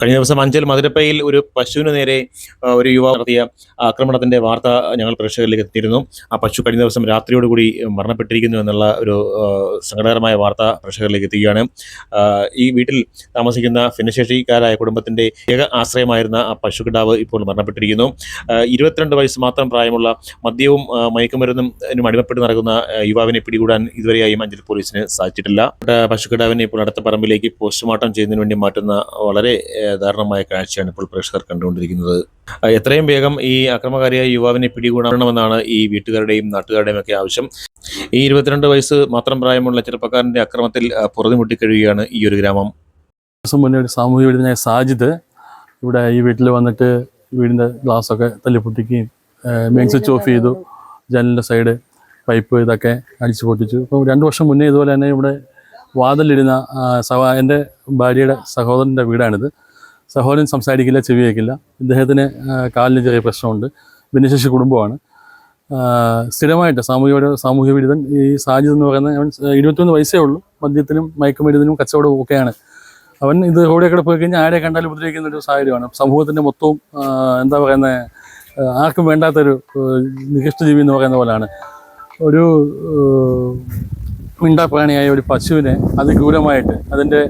കഴിഞ്ഞ ദിവസം അഞ്ചൽ മധുരപ്പയിൽ ഒരു പശുവിന് നേരെ ഒരു യുവാവ് നടത്തിയ ആക്രമണത്തിന്റെ വാർത്ത ഞങ്ങൾ പ്രേക്ഷകരിലേക്ക് എത്തിയിരുന്നു. ആ പശു കഴിഞ്ഞ ദിവസം രാത്രിയോടുകൂടി മരണപ്പെട്ടിരിക്കുന്നു എന്നുള്ള ഒരു സങ്കടകരമായ വാർത്ത പ്രേക്ഷകരിലേക്ക് എത്തുകയാണ് ഈ വീട്ടിൽ താമസിക്കുന്ന ഭിന്നശേഷിക്കാരായ കുടുംബത്തിന്റെ ഏക ആശ്രയമായിരുന്ന ആ പശുക്കിടാവ് ഇപ്പോൾ മരണപ്പെട്ടിരിക്കുന്നു. ഇരുപത്തിരണ്ട് വയസ്സ് മാത്രം പ്രായമുള്ള മദ്യവും മയക്കുമരുന്നും അടിമപ്പെട്ട് നടക്കുന്ന യുവാവിനെ പിടികൂടാൻ ഇതുവരെയായും അഞ്ചൽ പോലീസിന് സാധിച്ചിട്ടില്ല. പശുക്കിടാവിനെ ഇപ്പോൾ അടുത്ത പറമ്പിലേക്ക് പോസ്റ്റ്മോർട്ടം ചെയ്യുന്നതിന് വേണ്ടി മാറ്റുന്ന വളരെ ദാരുണമായ കാഴ്ചയാണ് ഇപ്പോൾ പ്രേക്ഷകർ കണ്ടുകൊണ്ടിരിക്കുന്നത്. എത്രയും വേഗം ഈ അക്രമകാരിയായ യുവാവിനെ പിടികൂടണമെന്നാണ് ഈ വീട്ടുകാരുടെയും നാട്ടുകാരുടെയും ഒക്കെ ആവശ്യം. ഈ ഇരുപത്തിരണ്ട് വയസ്സ് മാത്രം പ്രായമുള്ള ചെറുപ്പക്കാരന്റെ അക്രമത്തിൽ ആ, പൊറുതിമുട്ടി കഴിയുകയാണ് ഈ ഒരു ഗ്രാമം. ദിവസം മുന്നേ ഒരു സാമൂഹ്യ വിരുദ്ധനായ സാജിദ് ഇവിടെ ഈ വീട്ടിൽ വന്നിട്ട് വീടിന്റെ ഗ്ലാസ്സൊക്കെ തല്ലിപ്പൊട്ടിക്കുകയും മെയിൻ സ്വിച്ച് ഓഫ് ചെയ്തു ജനലിന്റെ സൈഡ് പൈപ്പ് ഇതൊക്കെ അടിച്ചു പൊട്ടിച്ചു. ഇപ്പം രണ്ട് വർഷം മുന്നേ ഇതുപോലെ തന്നെ ഇവിടെ വാതിലിരുന്ന സഹ എന്റെ ഭാര്യയുടെ സഹോദരന്റെ വീടാണിത്. സഹോദരൻ സംസാരിക്കില്ല ചെവി വയ്ക്കില്ല ഇദ്ദേഹത്തിന് കാലിന് ചെറിയ പ്രശ്നമുണ്ട്. ഭിന്നശേഷി കുടുംബമാണ്. സ്ഥിരമായിട്ട് സാമൂഹിക സാമൂഹ്യ വിരുദ്ധൻ ഈ സാജിദ് എന്ന് പറയുന്ന അവൻ ഇരുപത്തൊന്ന് വയസ്സേ ഉള്ളൂ. മദ്യത്തിനും മയക്കുമരുന്നിനും കച്ചവടവും ഒക്കെയാണ്. അവൻ ഇത് റോഡിൽ പോയി കഴിഞ്ഞാൽ ആരെ കണ്ടാലും ഉപദ്രവിക്കുന്ന ഒരു സാഹചര്യമാണ്. സമൂഹത്തിന്റെ മൊത്തവും എന്താ പറയുന്നത് ആർക്കും വേണ്ടാത്തൊരു ആ, നികൃഷ്ട ജീവി എന്ന് പറയുന്ന പോലെയാണ് ഒരു മിണ്ടാപ്രാണിയായ ഒരു പശുവിനെ അതിക്രൂരമായിട്ട് അതിന്റെ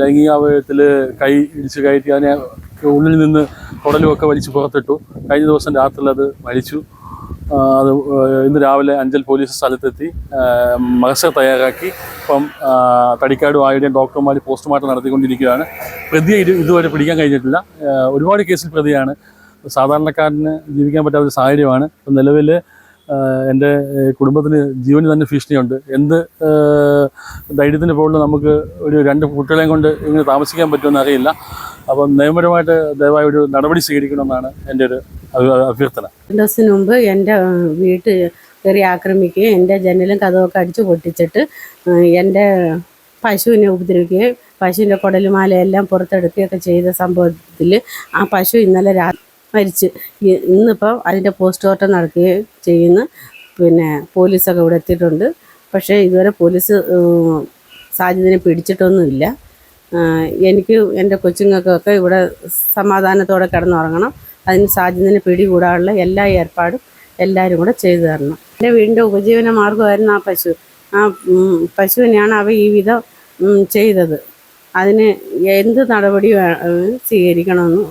ലൈംഗികാവയവത്തിൽ കൈ ഇടിച്ച് കയറ്റി അതിനെ ഉള്ളിൽ നിന്ന് കുടലുമൊക്കെ വലിച്ച് പുറത്തിട്ടു. കഴിഞ്ഞ ദിവസം രാത്രിയിൽ അത് ആ, അത് ഇന്ന് രാവിലെ അഞ്ചൽ പോലീസ് സ്ഥലത്തെത്തി. മഹസർ തയ്യാറാക്കി. ഇപ്പം തടിക്കാട് വായുടെയും ഡോക്ടർമാർ പോസ്റ്റ്മോർട്ടം നടത്തിക്കൊണ്ടിരിക്കുകയാണ്. പ്രതിയെ ഇത് ഇതുവരെ പിടിക്കാൻ കഴിഞ്ഞിട്ടില്ല. ഒരുപാട് കേസിൽ പ്രതിയാണ്. സാധാരണക്കാരന് ജീവിക്കാൻ പറ്റാത്ത സാഹചര്യമാണ്. ഇപ്പം നിലവിൽ എന്റെ കുടുംബത്തിന് ജീവന് തന്നെ ഭീഷണിയുണ്ട്. എന്ത് ധൈര്യത്തിന്റെ മുകളിൽ നമുക്ക് ഒരു രണ്ട് കുട്ടികളെയും കൊണ്ട് ഇങ്ങനെ താമസിക്കാൻ പറ്റുമെന്ന് അറിയില്ല. അപ്പം നിയമപരമായിട്ട് ദയവായി ഒരു നടപടി സ്വീകരിക്കണമെന്നാണ് എന്റെ ഒരു അഭ്യർത്ഥന. രണ്ട് ദിവസത്തിന് മുമ്പ് എന്റെ വീട്ട് കയറി ആക്രമിക്കുകയും എന്റെ ജനലും കഥമൊക്കെ അടിച്ചു പൊട്ടിച്ചിട്ട് എന്റെ പശുവിനെ ഉപദ്രവിക്കുകയും പശുവിന്റെ കുടലുമാലയെല്ലാം പുറത്തെടുക്കുകയൊക്കെ ചെയ്ത സംഭവത്തിൽ ആ പശു ഇന്നലെ രാ മരിച്ച്. ഇന്നിപ്പം അതിന്റെ പോസ്റ്റ്മോർട്ടം നടക്കുകയും ചെയ്യുന്നു. പിന്നെ പോലീസൊക്കെ ഇവിടെ എത്തിയിട്ടുണ്ട്. പക്ഷേ ഇതുവരെ പോലീസ് സാജിദിനെ പിടിച്ചിട്ടൊന്നുമില്ല. എനിക്ക് എന്റെ കൊച്ചുങ്ങൾക്കൊക്കെ ഇവിടെ സമാധാനത്തോടെ കിടന്നുറങ്ങണം. അതിന് സാജിദിനെ പിടികൂടാനുള്ള എല്ലാ ഏർപ്പാടും എല്ലാവരും കൂടെ ചെയ്തു തരണം. എന്റെ വീടിന്റെ ഉപജീവന മാർഗമായിരുന്നു ആ പശു. ആ പശുവിനെയാണ് അവ ഈ വിധം ചെയ്തത്. അതിന് എന്ത് നടപടി സ്വീകരിക്കണമെന്ന്